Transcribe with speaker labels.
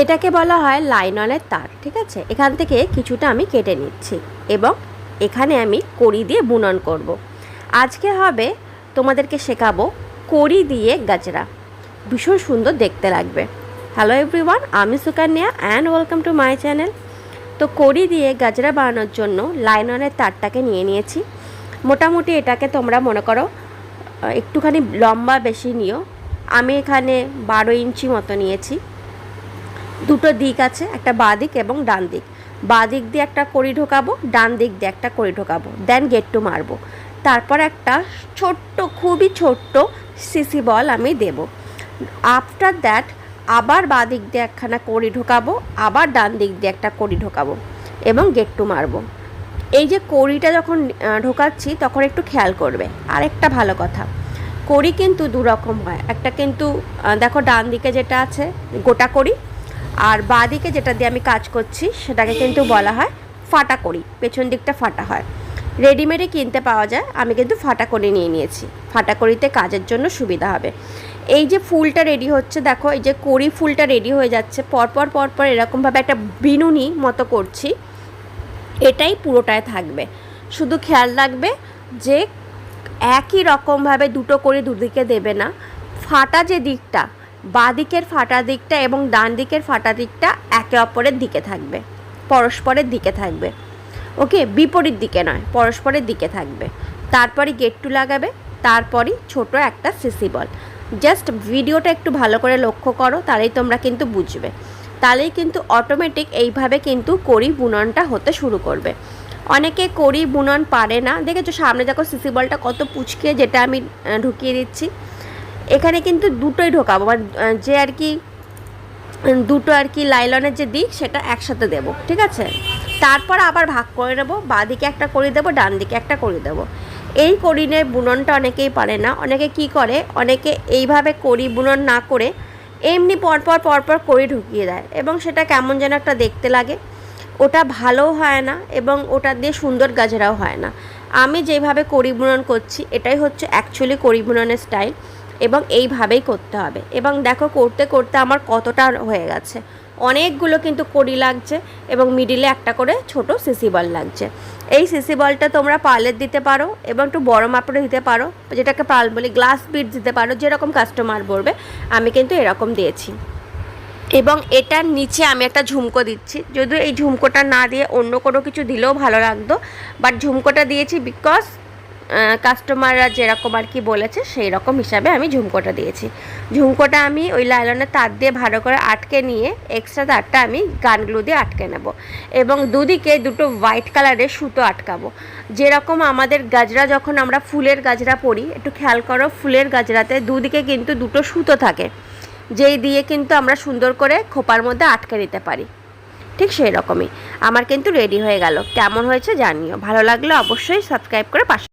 Speaker 1: এটাকে বলা হয় লাইননের তার, ঠিক আছে? এখান থেকে কিছুটা আমি কেটে নিচ্ছি এবং এখানে আমি কড়ি দিয়ে বুনন করব। আজকে হবে তোমাদেরকে শেখাবো কড়ি দিয়ে গাজরা। ভীষণ সুন্দর দেখতে লাগবে। হ্যালো এভরিওয়ান আমি Sukanya and welcome to my channel তো কড়ি দিয়ে গাজরা বানানোর জন্য লাইননের তারটাকে নিয়ে নিয়েছি। মোটামুটি এটাকে তোমরা মনে করো, একটুখানি লম্বা বেশি নিও। আমি এখানে বারো ইঞ্চি মতো নিয়েছি। দুটো দিক আছে, একটা বাঁ দিক এবং ডান দিক। বাঁ দিক দিয়ে একটা কড়ি ঢোকাবো, ডান দিক দিয়ে একটা কড়ি ঢোকাবো দেন গেটটু মারবো। তারপর একটা ছোট্ট, খুবই ছোট্ট সিসি বল আমি দেব। আফটার দ্যাট আবার বাঁ দিক দিয়ে একখানা কড়ি ঢোকাবো, আবার ডান দিক দিয়ে একটা কড়ি ঢোকাবো এবং গেটটু মারবো। এই যে কড়িটা যখন ঢোকাচ্ছি, তখন একটু খেয়াল করবে। আরেকটা ভালো কথা, কড়ি কিন্তু দুরকম হয়। একটা কিন্তু দেখো ডান দিকে যেটা আছে, গোটা কড়ি আর বাঁ দিকে যেটা দিয়ে আমি কাজ করছি, সেটাকে কিন্তু বলা হয় ফাটা করি পেছন দিকটা ফাটা হয়। রেডিমেডে কিনতে পাওয়া যায়। আমি কিন্তু ফাটা কড়ি নিয়ে নিয়েছি। ফাটা করিতে কাজের জন্য সুবিধা হবে। এই যে ফুলটা রেডি হচ্ছে, দেখো, এই যে কড়ি ফুলটা রেডি হয়ে যাচ্ছে। পরপর পরপর এরকমভাবে একটা বিনুনি মতো করছি। এটাই পুরোটায় থাকবে। শুধু খেয়াল রাখবে যে একই রকমভাবে দুটো করে দুদিকে দেবে না। ফাটা যে দিকটা বাঁ দিকের ফাটা দিকটা এবং ডান দিকের ফাটা দিকটা একে অপরের দিকে থাকবে, পরস্পরের দিকে থাকবে। ওকে, বিপরীত দিকে নয়, পরস্পরের দিকে থাকবে। তারপরে গেটটু লাগাবে, তারপরই ছোট একটা সিসি বল জাস্ট ভিডিওটা একটু ভালো করে লক্ষ্য করো, তাহলেই তোমরা কিন্তু বুঝবে। তাহলেই কিন্তু অটোমেটিক এইভাবে কিন্তু কড়ি বুননটা হতে শুরু করবে। অনেকে কড়ি বুনন পারে না। দেখেছ সামনে দেখো সিসি বলটা কত পুচকে, যেটা আমি ঢুকিয়ে দিচ্ছি। এখানে কিন্তু দুটোই ঢোকাবো মানে যে আর কি, দুটো আর কি লাইলনের যে দিক, সেটা একসাথে দেব, ঠিক আছে? তারপর আবার ভাগ করে নেব বাঁ দিকে একটা করে দেবো ডান দিকে একটা করে দেবো। এই করিনের বুননটা অনেকেই পারে না, অনেকে কি করে, অনেকে এইভাবে করি বুনন না করে, এমনি পরপর পরপর করি ঢুকিয়ে দেয়, এবং সেটা কেমন যেন একটা দেখতে লাগে। ওটা ভালোও হয় না, এবং ওটা দিয়ে সুন্দর গাজরাও হয় না। আমি যেভাবে করি বুনন করছি, এটাই হচ্ছে অ্যাকচুয়ালি করি বুননের স্টাইল এবং এইভাবেই করতে হবে। এবং দেখো, করতে করতে আমার কতটা হয়ে গেছে। অনেকগুলো কিন্তু কড়ি লাগছে এবং মিডিলে একটা করে ছোট সিসি বল লাগছে। এই সিসি বলটা তোমরা পার্লের দিতে পারো এবং একটু বড় মাপেরও দিতে পারো, যেটাকে পাল বলি গ্লাস বিট দিতে পারো, যেরকম কাস্টমার বলবে, আমি কিন্তু এরকম দিয়েছি। এবং এটার নিচে আমি একটা ঝুমকো দিচ্ছি। যদিও এই ঝুমকোটা না দিয়ে অন্য কোনো কিছু দিলেও ভালো লাগতো বাট ঝুমকোটা দিয়েছি বিকজ কাস্টমাররা যেরকম আর কি বলেছে সেই রকম হিসাবে আমি ঝুমকোটা দিয়েছি। ঝুমকোটা আমি ওই লাইলনের তার দিয়ে ভালো করে আটকে নিয়ে এক্সট্রা তারটা আমি গানগুলো দিয়ে আটকে নেব এবং দুদিকে দুটো হোয়াইট কালারের সুতো আটকাবো। যেরকম আমাদের গাজরা যখন আমরা ফুলের গাজরা পরি, একটু খেয়াল করো, ফুলের গাজরাতে দুদিকে কিন্তু দুটো সুতো থাকে, যেই দিয়ে কিন্তু আমরা সুন্দর করে খোপার মধ্যে আটকে নিতে পারি। ঠিক সেই রকমই আমার কিন্তু রেডি হয়ে গেল। কেমন হয়েছে জানিও। ভালো লাগলে অবশ্যই সাবস্ক্রাইব করে পাশে